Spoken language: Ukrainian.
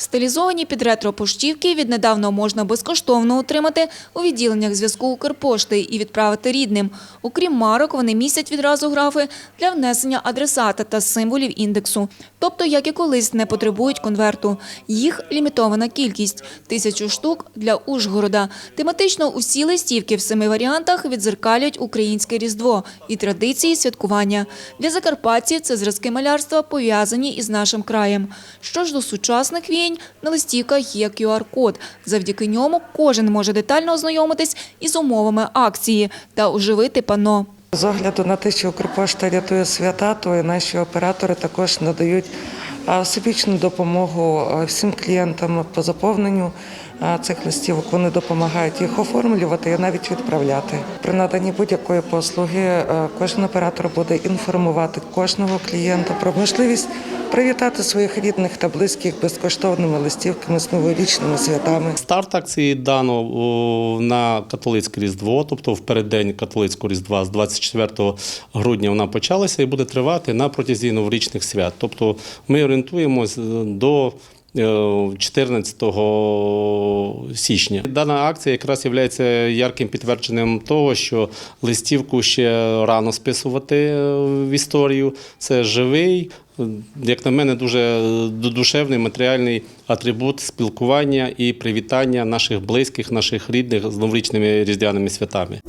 Стилізовані під ретро поштівки віднедавна можна безкоштовно отримати у відділеннях зв'язку Укрпошти і відправити рідним. Окрім марок, вони містять відразу графи для внесення адресата та символів індексу. Тобто, як і колись, не потребують конверту. Їх лімітована кількість – тисячу штук для Ужгорода. Тематично усі листівки в семи варіантах відзеркалюють українське Різдво і традиції святкування. Для закарпатців це зразки малярства, пов'язані із нашим краєм. Що ж до сучасних віянь, на листівках є QR-код. Завдяки ньому кожен може детально ознайомитись із умовами акції та оживити панно. З огляду на те, що Укрпошта рятує свята, то і наші оператори також надають всебічну допомогу всім клієнтам по заповненню цих листівок. Вони допомагають їх оформлювати і навіть відправляти. При наданні будь-якої послуги кожен оператор буде інформувати кожного клієнта про можливість привітати своїх рідних та близьких безкоштовними листівками з новорічними святами. Старт акції дано на католицьке Різдво, тобто в переддень католицького Різдва з 24 грудня вона почалася і буде тривати на протязі новорічних свят. Тобто ми орієнтуємось до е, 14 січня. Дана акція якраз є ярким підтвердженням того, що листівку ще рано списувати е, в історію. Це живий, як на мене, дуже душевний матеріальний атрибут спілкування і привітання наших близьких, наших рідних з новорічними різдвяними святами.